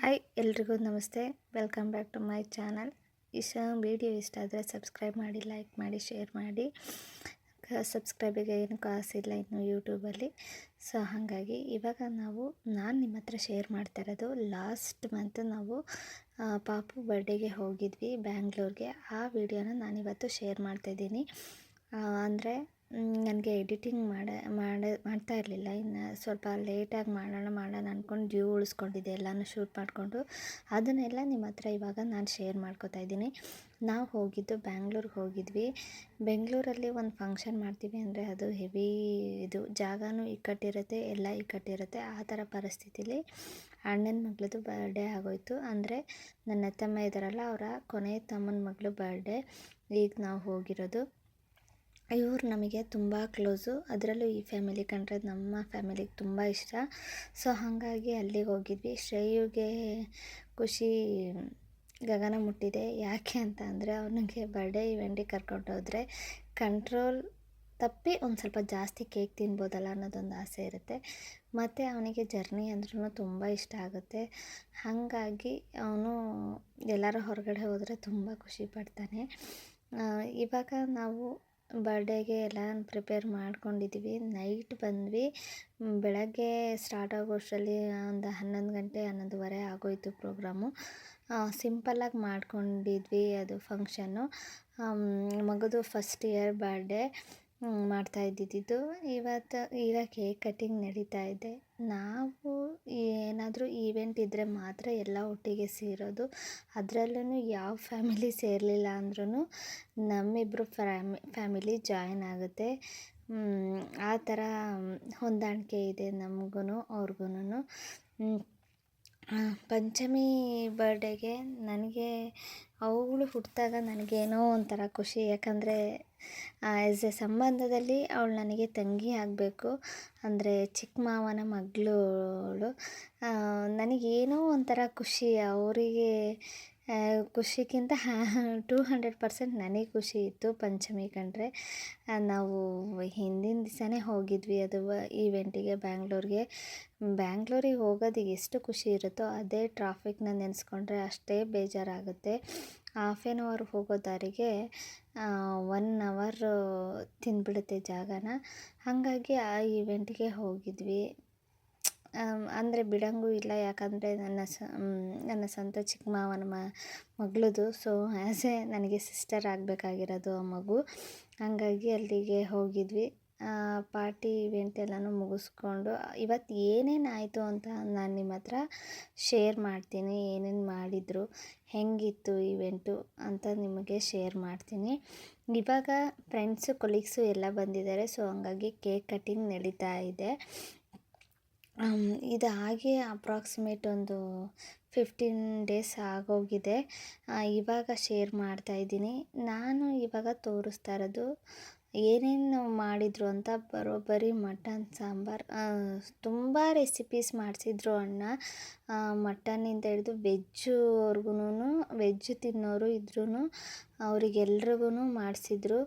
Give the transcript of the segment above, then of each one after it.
Hi ಎಲ್ರಿಗೂ ನಮಸ್ತೆ. Welcome back to my channel ಇಷ್ಟ ವಿಡಿಯೋ ಇಷ್ಟ ಆದರೆ ಸಬ್ಸ್ಕ್ರೈಬ್ ಮಾಡಿ ಲೈಕ್ ಮಾಡಿ ಶೇರ್ ಮಾಡಿ. ಸಬ್ಸ್ಕ್ರೈಬಿಗೆ ಏನು ಕಾಸಿಲ್ಲ ಇನ್ನು ಯೂಟ್ಯೂಬಲ್ಲಿ ಸೊ ಹಾಗಾಗಿ ಇವಾಗ ನಾವು, ನಾನು ನಿಮ್ಮ ಹತ್ರ ಶೇರ್ ಮಾಡ್ತಾ ಇರೋದು ಲಾಸ್ಟ್ ಮಂತ್ ನಾವು ಪಾಪು ಬರ್ಡೇಗೆ ಹೋಗಿದ್ವಿ ಬ್ಯಾಂಗ್ಳೂರಿಗೆ ಆ ವಿಡಿಯೋನ ನಾನಿವತ್ತು ಶೇರ್ ಮಾಡ್ತಾಯಿದ್ದೀನಿ ಅಂದರೆ ನನಗೆ ಎಡಿಟಿಂಗ್ ಮಾಡ ಮಾಡ, ಮಾಡ್ತಾ ಇರಲಿಲ್ಲ. ಇನ್ನು ಸ್ವಲ್ಪ ಲೇಟಾಗಿ ಮಾಡೋಣ ಮಾಡೋಣ ಅಂದ್ಕೊಂಡು ಡ್ಯೂ ಉಳಿಸ್ಕೊಂಡಿದ್ದೆ. ಎಲ್ಲನೂ ಶೂಟ್ ಮಾಡಿಕೊಂಡು ಅದನ್ನೆಲ್ಲ ನಿಮ್ಮ ಹತ್ರ ಇವಾಗ ನಾನು ಶೇರ್ ಮಾಡ್ಕೋತಾ ಇದ್ದೀನಿ. ನಾವು ಹೋಗಿದ್ದು ಬ್ಯಾಂಗ್ಳೂರ್ಗೆ ಹೋಗಿದ್ವಿ. ಬೆಂಗಳೂರಲ್ಲಿ ಒಂದು ಫಂಕ್ಷನ್ ಮಾಡ್ತೀವಿ ಅಂದರೆ ಅದು ಹೆವಿ ಇದು. ಜಾಗನೂ ಇಕ್ಕಟ್ಟಿರುತ್ತೆ ಎಲ್ಲ ಇಕ್ಕಟ್ಟಿರುತ್ತೆ ಆ ಥರ ಪರಿಸ್ಥಿತಿಲಿ ಅಣ್ಣನ ಮಗಳದು ಬರ್ಡೇ ಆಗೋಯ್ತು. ಅಂದರೆ ನನ್ನ ತಮ್ಮ ಇದ್ದಾರಲ್ಲ ಅವರ ಕೊನೆ ತಮ್ಮನ ಮಗಳು ಬರ್ಡೇ ಈಗ ನಾವು ಹೋಗಿರೋದು ಇವ್ರು ನಮಗೆ ತುಂಬ ಕ್ಲೋಸು ಅದರಲ್ಲೂ ಈ ಫ್ಯಾಮಿಲಿ ಕಂಡ್ರೆ ನಮ್ಮ ಫ್ಯಾಮಿಲಿಗೆ ತುಂಬ ಇಷ್ಟ. ಸೊ ಹಾಗಾಗಿ ಅಲ್ಲಿಗೆ ಹೋಗಿದ್ವಿ. ಶ್ರೇಯುಗೆ ಖುಷಿ ಗಗನ ಮುಟ್ಟಿದೆ. ಯಾಕೆ ಅಂತ ಅಂದರೆ, ಅವನಿಗೆ ಬರ್ಡೇ ಇವೆಂಟಿಗೆ ಕರ್ಕೊಂಡು ಹೋದರೆ ಕಂಟ್ರೋಲ್ ತಪ್ಪಿ ಒಂದು ಸ್ವಲ್ಪ ಜಾಸ್ತಿ ಕೇಕ್ ತಿನ್ಬೋದಲ್ಲ ಅನ್ನೋದೊಂದು ಆಸೆ ಇರುತ್ತೆ. ಮತ್ತು ಅವನಿಗೆ ಜರ್ನಿ ಅಂದ್ರೂ ತುಂಬ ಇಷ್ಟ ಆಗುತ್ತೆ. ಹಾಗಾಗಿ ಅವನು ಎಲ್ಲರೂ ಹೊರಗಡೆ ಹೋದರೆ ತುಂಬ ಖುಷಿ ಪಡ್ತಾನೆ. ಇವಾಗ ನಾವು ಬರ್ಡೇಗೆ ಎಲ್ಲ ಪ್ರಿಪೇರ್ ಮಾಡ್ಕೊಂಡಿದ್ದೀವಿ ನೈಟ್ ಬಂದ್ವಿ. ಬೆಳಗ್ಗೆ ಸ್ಟಾರ್ಟ್ ಆಗೋಷ್ಟರಲ್ಲಿ ಒಂದು ಹನ್ನೊಂದು ಗಂಟೆ, ಹನ್ನೊಂದುವರೆ ಆಗೋಯಿತು ಪ್ರೋಗ್ರಾಮು ಸಿಂಪಲ್ಲಾಗಿ ಮಾಡ್ಕೊಂಡಿದ್ವಿ ಅದು ಫಂಕ್ಷನ್ನು ಮಗದು ಫಸ್ಟ್ ಇಯರ್ ಬರ್ಡೇ ಮಾಡ್ತಾ ಇದ್ದಿದ್ದು. ಇವತ್ತು ಈಗ ಕೇಕ್ ಕಟ್ಟಿಂಗ್ ನಡೀತಾ ಇದೆ. ನಾವು ಏನಾದರೂ ಈವೆಂಟ್ ಇದ್ದರೆ ಮಾತ್ರ ಎಲ್ಲ ಒಟ್ಟಿಗೆ ಸೇರೋದು. ಅದರಲ್ಲೂ ಯಾವ ಫ್ಯಾಮಿಲಿ ಸೇರಲಿಲ್ಲ ಅಂದ್ರೂ ನಮ್ಮಿಬ್ಬರು ಫ್ಯಾಮಿ ಫ್ಯಾಮಿಲಿ ಜಾಯಿನ್ ಆಗುತ್ತೆ. ಆ ಥರ ಹೊಂದಾಣಿಕೆ ಇದೆ ನಮಗೂ ಅವ್ರಿಗೂ ಪಂಚಮಿ ಬರ್ಡೇಗೆ ನನಗೆ ಅವಳು ಹುಟ್ಟಿದಾಗ ನನಗೇನೋ ಒಂಥರ ಖುಷಿ. ಯಾಕಂದರೆ ಆ್ಯಸ್ ಎ ಸಂಬಂಧದಲ್ಲಿ ಅವಳು ನನಗೆ ತಂಗಿ ಆಗಬೇಕು. ಅಂದರೆ, ಚಿಕ್ಕ ಮಾವನ ಮಗಳು ನನಗೇನೋ ಒಂಥರ ಖುಷಿ. ಅವರಿಗೆ ಖುಷಿಗಿಂತ ಟೂ ಹಂಡ್ರೆಡ್ ಪರ್ಸೆಂಟ್ ನನಗೆ ಖುಷಿ ಇತ್ತು ಪಂಚಮಿ ಕಂಡ್ರೆ. ನಾವು ಹಿಂದಿನ ದಿವಸನೇ ಹೋಗಿದ್ವಿ. ಅದು ಈವೆಂಟಿಗೆ ಬ್ಯಾಂಗ್ಳೂರಿಗೆ. ಬ್ಯಾಂಗ್ಳೂರಿಗೆ ಹೋಗೋದು ಎಷ್ಟು ಖುಷಿ ಇರುತ್ತೋ ಅದೇ ಟ್ರಾಫಿಕ್ನ ನೆನೆಸ್ಕೊಂಡ್ರೆ ಅಷ್ಟೇ ಬೇಜಾರಾಗುತ್ತೆ. ಹಾಫ್ ಆ್ಯನ್ ಅವರ್ ಹೋಗೋ ದಾರಿಗೆ ಒನ್ ಅವರ್ ತಿಂದ್ಬಿಡುತ್ತೆ ಜಾಗನ. ಹಾಗಾಗಿ ಆ ಈವೆಂಟ್ಗೆ ಹೋಗಿದ್ವಿ. ಅಂದರೆ ಬಿಡಂಗೂ ಇಲ್ಲ. ಯಾಕಂದರೆ ನನ್ನ ಸ ನನ್ನ ಸ್ವಂತ ಚಿಕ್ಕ ಮಾವನ ಮ, ಮಗಳದು. ಸೊ ಆ್ಯಸ್ ಎ ನನಗೆ ಸಿಸ್ಟರ್ ಆಗಬೇಕಾಗಿರೋದು ಆ ಮಗು. ಹಾಗಾಗಿ ಅಲ್ಲಿಗೆ ಹೋಗಿದ್ವಿ. ಪಾರ್ಟಿ ಇವೆಂಟ್ ಎಲ್ಲನೂ ಮುಗಿಸ್ಕೊಂಡು ಇವತ್ತು ಏನೇನು ಆಯಿತು ಅಂತ ನಾನು ನಿಮ್ಮ ಹತ್ರ ಶೇರ್ ಮಾಡ್ತೀನಿ. ಏನೇನು ಮಾಡಿದರು, ಹೆಂಗಿತ್ತು ಇವೆಂಟು ಅಂತ ನಿಮಗೆ ಶೇರ್ ಮಾಡ್ತೀನಿ. ಇವಾಗ ಫ್ರೆಂಡ್ಸು ಕೊಲೀಗ್ಸು ಎಲ್ಲ ಬಂದಿದ್ದಾರೆ. ಸೊ ಹಂಗಾಗಿ ಕೇಕ್ ಕಟ್ಟಿಂಗ್ ನಡೀತಾ ಇದೆ. ಇದು ಹಾಗೆ ಅಪ್ರಾಕ್ಸಿಮೇಟ್ ಒಂದು ಫಿಫ್ಟೀನ್ ಡೇಸ್ ಆಗೋಗಿದೆ. ಇವಾಗ ಶೇರ್ ಮಾಡ್ತಾ ಇದ್ದೀನಿ. ನಾನು ಇವಾಗ ತೋರಿಸ್ತಾ ಇರೋದು ಏನೇನು ಮಾಡಿದರು ಅಂತ ಬರೋಬ್ಬರಿ ಮಟನ್ ಸಾಂಬಾರು. ತುಂಬ ರೆಸಿಪೀಸ್ ಮಾಡಿಸಿದ್ರು ಅಣ್ಣ. ಮಟನ್ನಿಂದ ಹಿಡಿದು ವೆಜ್ಜುವರ್ಗು ವೆಜ್ ತಿನ್ನೋರು ಇದ್ರೂ ಅವರಿಗೆಲ್ರಿಗೂ ಮಾಡಿಸಿದ್ರು.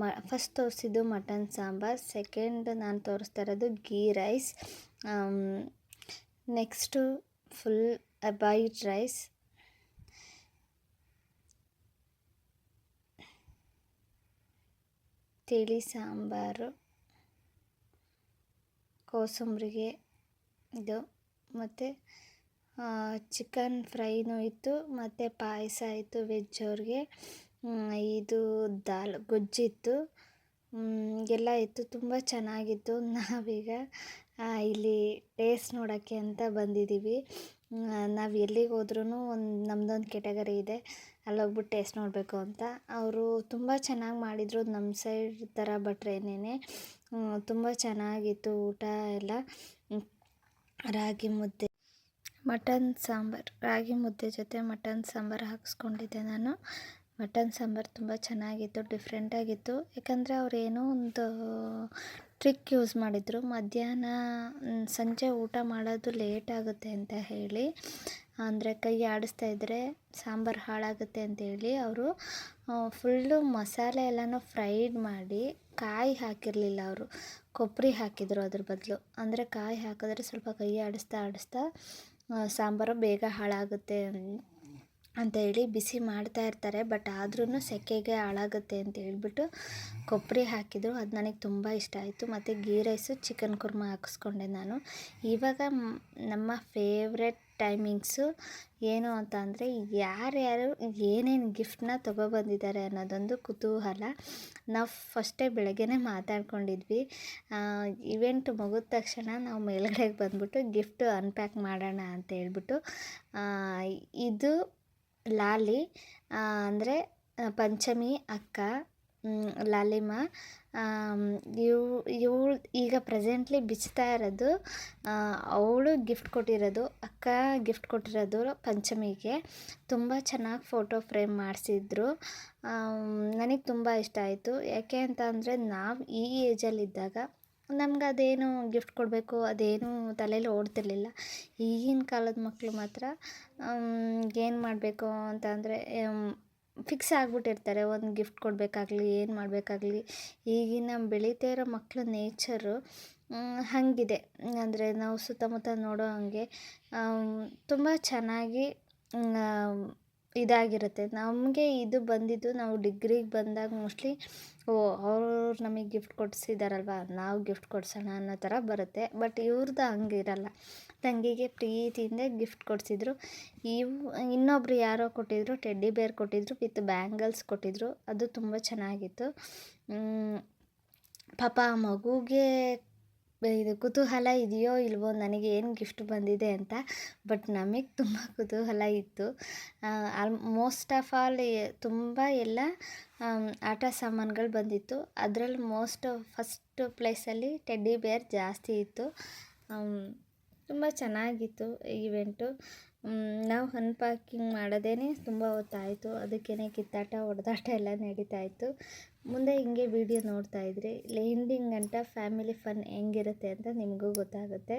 ಮ ಫಸ್ಟ್ ತೋರಿಸಿದ್ದು ಮಟನ್ ಸಾಂಬಾರು. ಸೆಕೆಂಡ್ ನಾನು ತೋರಿಸ್ತಾ ಇರೋದು ಗೀ ರೈಸ್ ನೆಕ್ಸ್ಟು ಫುಲ್ ಅಬಾಯ್ಡ್ ರೈಸ್ ತಿಳಿ ಸಾಂಬಾರು ಕೋಸಂಬರಿಗೆ ಇದು ಮತ್ತು ಚಿಕನ್ ಫ್ರೈನೂ ಇತ್ತು ಮತ್ತು ಪಾಯಸ ಇತ್ತು ವೆಜ್ ಅವ್ರಿಗೆ ಇದು ದಾಲ್ ಗೊಜ್ಜಿತ್ತು ಎಲ್ಲ ಇತ್ತು. ತುಂಬ ಚೆನ್ನಾಗಿತ್ತು. ನಾವೀಗ ಇಲ್ಲಿ ಟೇಸ್ಟ್ ನೋಡೋಕ್ಕೆ ಅಂತ ಬಂದಿದ್ದೀವಿ. ನಾವು ಎಲ್ಲಿಗೆ ಹೋದ್ರೂ ಒಂದು ನಮ್ಮದೊಂದು ಕೆಟಗರಿ ಇದೆ. ಅಲ್ಲೋಗ್ಬಿಟ್ಟು ಟೇಸ್ಟ್ ನೋಡಬೇಕು ಅಂತ. ಅವರು ತುಂಬ ಚೆನ್ನಾಗಿ ಮಾಡಿದರು ನಮ್ಮ ಸೈಡ್ ಥರ ಭಟ್ರೇನೇನೆ ತುಂಬ ಚೆನ್ನಾಗಿತ್ತು ಊಟ ಎಲ್ಲ. ರಾಗಿ ಮುದ್ದೆ, ಮಟನ್ ಸಾಂಬಾರು. ರಾಗಿ ಮುದ್ದೆ ಜೊತೆ ಮಟನ್ ಸಾಂಬಾರು ಹಾಕಿಸ್ಕೊಂಡಿದ್ದೆ ನಾನು. ಮಟನ್ ಸಾಂಬಾರು ತುಂಬ ಚೆನ್ನಾಗಿತ್ತು ಡಿಫ್ರೆಂಟಾಗಿತ್ತು ಯಾಕಂದರೆ ಅವ್ರು ಏನೋ ಒಂದು ಟ್ರಿಕ್ ಯೂಸ್ ಮಾಡಿದರು. ಮಧ್ಯಾಹ್ನ ಸಂಜೆ ಊಟ ಮಾಡೋದು ಲೇಟ್ ಆಗುತ್ತೆ ಅಂತ ಹೇಳಿ. ಅಂದರೆ ಕೈ ಆಡಿಸ್ತಾ ಇದ್ದರೆ ಸಾಂಬಾರು ಹಾಳಾಗುತ್ತೆ ಅಂತೇಳಿ ಅವರು ಫುಲ್ಲು ಮಸಾಲೆ ಎಲ್ಲನೂ ಫ್ರೈಡ್ ಮಾಡಿ ಕಾಯಿ ಹಾಕಿರಲಿಲ್ಲ ಅವರು. ಕೊಬ್ಬರಿ ಹಾಕಿದರು ಅದ್ರ ಬದಲು. ಅಂದರೆ ಕಾಯಿ ಹಾಕಿದ್ರೆ ಸ್ವಲ್ಪ ಕೈ ಆಡಿಸ್ತಾ ಆಡಿಸ್ತಾ ಸಾಂಬಾರು ಬೇಗ ಹಾಳಾಗುತ್ತೆ ಅಂತ ಹೇಳಿ ಬಿಸಿ ಮಾಡ್ತಾ ಇರ್ತಾರೆ, ಬಟ್ ಆದ್ರೂ ಸೆಕೆಗೆ ಹಾಳಾಗುತ್ತೆ ಅಂತ ಹೇಳ್ಬಿಟ್ಟು ಕೊಬ್ಬರಿ ಹಾಕಿದರು. ಅದು ನನಗೆ ತುಂಬ ಇಷ್ಟ ಆಯಿತು. ಮತ್ತು ಗೀ ರೈಸು ಚಿಕನ್ ಕುರ್ಮ ಹಾಕಿಸ್ಕೊಂಡೆ ನಾನು. ಇವಾಗ ನಮ್ಮ ಫೇವ್ರೆಟ್ ಟೈಮಿಂಗ್ಸು ಏನು ಅಂತ ಅಂದರೆ ಯಾರ್ಯಾರು ಏನೇನು ಗಿಫ್ಟನ್ನ ತೊಗೊಬಂದಿದ್ದಾರೆ ಅನ್ನೋದೊಂದು ಕುತೂಹಲ. ನಾವು ಫಸ್ಟೇ ಬೆಳಗ್ಗೆನೇ ಮಾತಾಡ್ಕೊಂಡಿದ್ವಿ. ಇವೆಂಟ್ ಮುಗಿದ ತಕ್ಷಣ ನಾವು ಮೇಲ್ಗಡೆಗೆ ಬಂದ್ಬಿಟ್ಟು ಗಿಫ್ಟು ಅನ್ಪ್ಯಾಕ್ ಮಾಡೋಣ ಅಂತ ಹೇಳ್ಬಿಟ್ಟು ಇದು ಲಾಲಿ ಅಂದರೆ ಪಂಚಮಿ, ಅಕ್ಕ ಲಾಲಿಮಾ ಇವು, ಇವ್ಳು ಈಗ ಪ್ರೆಸೆಂಟ್ಲಿ ಬಿಚ್ತಾ ಇರೋದು ಅವಳು ಗಿಫ್ಟ್ ಕೊಟ್ಟಿರೋದು, ಅಕ್ಕ ಗಿಫ್ಟ್ ಕೊಟ್ಟಿರೋದು ಪಂಚಮಿಗೆ. ತುಂಬ ಚೆನ್ನಾಗಿ ಫೋಟೋ ಫ್ರೇಮ್ ಮಾಡಿಸಿದ್ರು. ನನಗೆ ತುಂಬ ಇಷ್ಟ ಆಯಿತು. ಯಾಕೆ ಅಂತ ಅಂದರೆ ನಾವು ಈ ಏಜಲ್ಲಿದ್ದಾಗ ನಮ್ಗೆ ಅದೇನು ಗಿಫ್ಟ್ ಕೊಡಬೇಕು, ಅದೇನು ತಲೆಯಲ್ಲಿ ಓಡ್ತಿರಲಿಲ್ಲ. ಈಗಿನ ಕಾಲದ ಮಕ್ಕಳು ಮಾತ್ರ ಏನು ಮಾಡಬೇಕು ಅಂತ ಅಂದರೆ ಫಿಕ್ಸ್ ಆಗಿಬಿಟ್ಟಿರ್ತಾರೆ. ಒಂದು ಗಿಫ್ಟ್ ಕೊಡಬೇಕಾಗ್ಲಿ, ಏನು ಮಾಡಬೇಕಾಗ್ಲಿ. ಈಗಿನ ಬೆಳೀತಾ ಇರೋ ಮಕ್ಕಳ ನೇಚರು ಹಾಗಿದೆ. ಅಂದರೆ ನಾವು ಸುತ್ತಮುತ್ತ ನೋಡೋ ಹಾಗೆ ತುಂಬ ಚೆನ್ನಾಗಿ ಇದಾಗಿರುತ್ತೆ. ನಮಗೆ ಇದು ಬಂದಿದ್ದು ನಾವು ಡಿಗ್ರಿಗೆ ಬಂದಾಗ ಮೋಸ್ಟ್ಲಿ ಓ ಅವ್ರು ನಮಗೆ ಗಿಫ್ಟ್ ಕೊಡಿಸಿದಾರಲ್ವ, ನಾವು ಗಿಫ್ಟ್ ಕೊಡ್ಸೋಣ ಅನ್ನೋ ಥರ ಬರುತ್ತೆ. ಬಟ್ ಇವ್ರದ್ದು ಹಂಗಿರಲ್ಲ ತಂಗಿಗೆ ಪ್ರೀತಿಯಿಂದ ಗಿಫ್ಟ್ ಕೊಡಿಸಿದ್ರು. ಇವು, ಇನ್ನೊಬ್ರು ಯಾರೋ ಕೊಟ್ಟಿದ್ರು ಟೆಡ್ಡಿ ಬೇರ್ ಕೊಟ್ಟಿದ್ರು ವಿತ್ ಬ್ಯಾಂಗಲ್ಸ್ ಕೊಟ್ಟಿದ್ರು. ಅದು ತುಂಬ ಚೆನ್ನಾಗಿತ್ತು. ಪಾಪ ಆ ಮಗುಗೆ ಇದು ಕುತೂಹಲ ಇದೆಯೋ ಇಲ್ವೋ ನನಗೆ ಏನು ಗಿಫ್ಟ್ ಬಂದಿದೆ ಅಂತ, ಬಟ್ ನಮಗೆ ತುಂಬ ಕುತೂಹಲ ಇತ್ತು. ಆಲ್, ಮೋಸ್ಟ್ ಆಫ್ ಆಲ್ ತುಂಬ ಎಲ್ಲ ಆಟ ಸಾಮಾನುಗಳು ಬಂದಿತ್ತು. ಅದರಲ್ಲಿ ಮೋಸ್ಟ್ ಫಸ್ಟ್ ಪ್ಲೇಸಲ್ಲಿ ಟೆಡ್ಡಿ ಬೇರ್ ಜಾಸ್ತಿ ಇತ್ತು. ತುಂಬ ಚೆನ್ನಾಗಿತ್ತು ಇವೆಂಟು ನಾವು ಅನ್ಪ್ಯಾಕಿಂಗ್ ಮಾಡೋದೇ ತುಂಬ ಹೊತ್ತಾಯಿತು. ಅದಕ್ಕೇ ಕಿತ್ತಾಟ, ಹೊಡೆದಾಟ ಎಲ್ಲ ನಡೀತಾ ಇತ್ತು ಮುಂದೆ ಹಿಂಗೆ ವೀಡಿಯೋ ನೋಡ್ತಾಯಿದ್ರಿ ಇದ್ರಿ. ಅಂತ ಫ್ಯಾಮಿಲಿ ಫನ್ ಹೆಂಗಿರುತ್ತೆ ಅಂತ ನಿಮಗೂ ಗೊತ್ತಾಗುತ್ತೆ.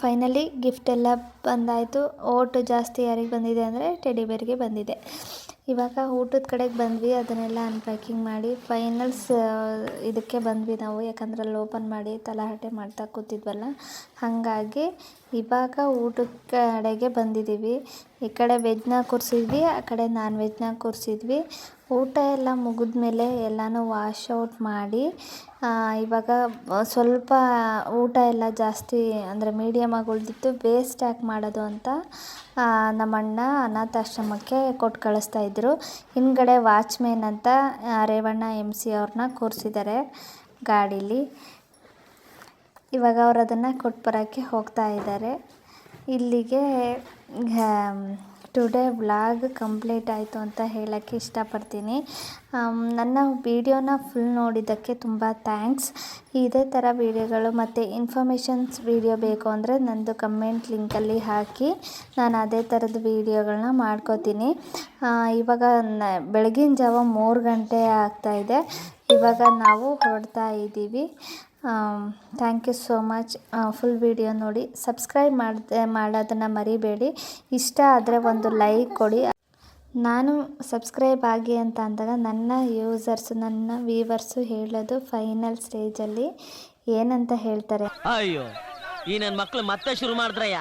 Finally gift ಎಲ್ಲ ಬಂದಾಯಿತು. ಓಟು ಜಾಸ್ತಿ ಯಾರಿಗೆ ಬಂದಿದೆ ಅಂದರೆ ಟೆಡಿ ಬೇರ್ಗೆ ಬಂದಿದೆ. ಇವಾಗ ಊಟದ ಕಡೆಗೆ ಬಂದ್ವಿ, ಅದನ್ನೆಲ್ಲ ಅನ್ಪ್ಯಾಕಿಂಗ್ ಮಾಡಿ ಫೈನಲ್ಸ್ ಇದಕ್ಕೆ ಬಂದ್ವಿ ನಾವು. ಯಾಕಂದ್ರೆ ಅಲ್ಲಿ ಓಪನ್ ಮಾಡಿ ತಲಹಟೆ ಮಾಡ್ತಾ ಕೂತಿದ್ವಲ್ಲ. ಹಾಗಾಗಿ ಇವಾಗ ಊಟದ ಕಡೆಗೆ ಬಂದಿದ್ದೀವಿ. ಈ ಕಡೆ ವೆಜ್ನ ಕೂರಿಸಿದ್ವಿ, ಆ ಕಡೆ ನಾನ್ ವೆಜ್ನ ಕೂರಿಸಿದ್ವಿ. ಊಟ ಎಲ್ಲ ಮುಗಿದ್ಮೇಲೆ ಎಲ್ಲನೂ ವಾಶ್ ಔಟ್ ಮಾಡಿ ಇವಾಗ ಸ್ವಲ್ಪ ಊಟ ಎಲ್ಲ ಜಾಸ್ತಿ ಅಂದರೆ ಮೀಡಿಯಮಾಗಿ ಉಳಿದಿತ್ತು ವೇಸ್ಟ್ ಯಾಕೆ ಮಾಡೋದು ಅಂತ ನಮ್ಮ ನಮ್ಮಣ್ಣ ಅನಾಥಾಶ್ರಮಕ್ಕೆ ಕೊಟ್ಟು ಕಳಿಸ್ತಾ ಇದ್ದರು ಹಿಂದ್ಗಡೆ ವಾಚ್ಮೇನ್ ಅಂತ ರೇವಣ್ಣ ಎಂ ಸಿ ಅವ್ರನ್ನ ಕೂರಿಸಿದ್ದಾರೆ ಗಾಡೀಲಿ. ಇವಾಗ ಅವ್ರು ಅದನ್ನು ಕೊಟ್ಟು ಬರೋಕ್ಕೆ ಹೋಗ್ತಾ ಇದ್ದಾರೆ ಇಲ್ಲಿಗೆ ಟುಡೇ ವ್ಲಾಗ್ ಕಂಪ್ಲೀಟ್ ಆಯಿತು ಅಂತ ಹೇಳೋಕ್ಕೆ ಇಷ್ಟಪಡ್ತೀನಿ. ನನ್ನ ವಿಡಿಯೋನ ಫುಲ್ ನೋಡಿದ್ದಕ್ಕೆ ತುಂಬ ಥ್ಯಾಂಕ್ಸ್ ಇದೇ ಥರ ವೀಡಿಯೋಗಳು ಮತ್ತು ಇನ್ಫಾರ್ಮೇಷನ್ಸ್ ವೀಡಿಯೋ ಬೇಕು ಅಂದರೆ ನಂದು ಕಮೆಂಟ್ ಲಿಂಕಲ್ಲಿ ಹಾಕಿ ನಾನು ಅದೇ ಥರದ ವೀಡಿಯೋಗಳನ್ನ ಮಾಡ್ಕೋತೀನಿ. ಇವಾಗ ಬೆಳಗಿನ ಜಾವ ಮೂರು ಗಂಟೆ ಆಗ್ತಾಯಿದೆ ಇವಾಗ ನಾವು ಹೊರಡ್ತಾ ಇದ್ದೀವಿ. Thank you so much full video ನೋಡಿ. ಸಬ್ಸ್ಕ್ರೈಬ್ ಮಾಡ್ದೆ, ಮಾಡೋದನ್ನು ಮರಿಬೇಡಿ. ಇಷ್ಟ ಆದರೆ ಒಂದು ಲೈಕ್ ಕೊಡಿ. ನಾನು ಸಬ್ಸ್ಕ್ರೈಬ್ ಆಗಿ ಅಂತ ಅಂದಾಗ ನನ್ನ ಯೂಸರ್ಸು ನನ್ನ ವೀವರ್ಸು ಹೇಳೋದು ಫೈನಲ್ ಸ್ಟೇಜಲ್ಲಿ ಏನಂತ ಹೇಳ್ತಾರೆ? ಅಯ್ಯೋ, ಈ ನನ್ನ ಮಕ್ಕಳು ಮತ್ತೆ ಶುರು ಮಾಡಿದ್ರಯ್ಯ.